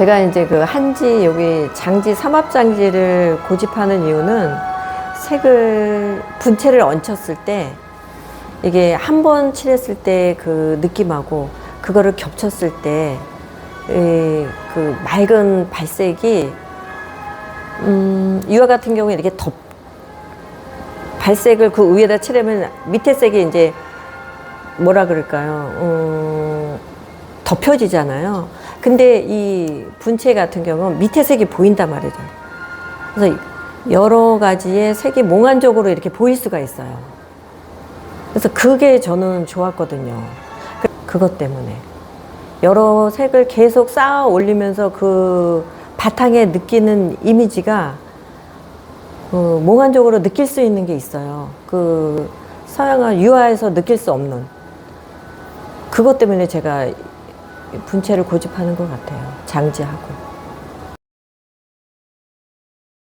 제가 이제 그 한지 여기 장지 삼합장지를 고집하는 이유는 색을 분체를 얹혔을 때 이게 한 번 칠했을 때 그 느낌하고 그거를 겹쳤을 때 그 맑은 발색이 음, 이와 같은 경우에 이렇게 덮 발색을 그 위에다 칠하면 밑에 색이 이제 뭐라 그럴까요? 음, 덮여지잖아요. 근데 이 분체 같은 경우는 밑에 색이 보인단 말이죠. 그래서 여러 가지의 색이 몽환적으로 이렇게 보일 수가 있어요. 그래서 그게 저는 좋았거든요. 그- 그것 때문에. 여러 색을 계속 쌓아 올리면서 그 바탕에 느끼는 이미지가 그 몽환적으로 느낄 수 있는 게 있어요. 그 서양화 유화에서 느낄 수 없는 그것 때문에 제가 분체를 고집하는 것 같아요. 장지하고.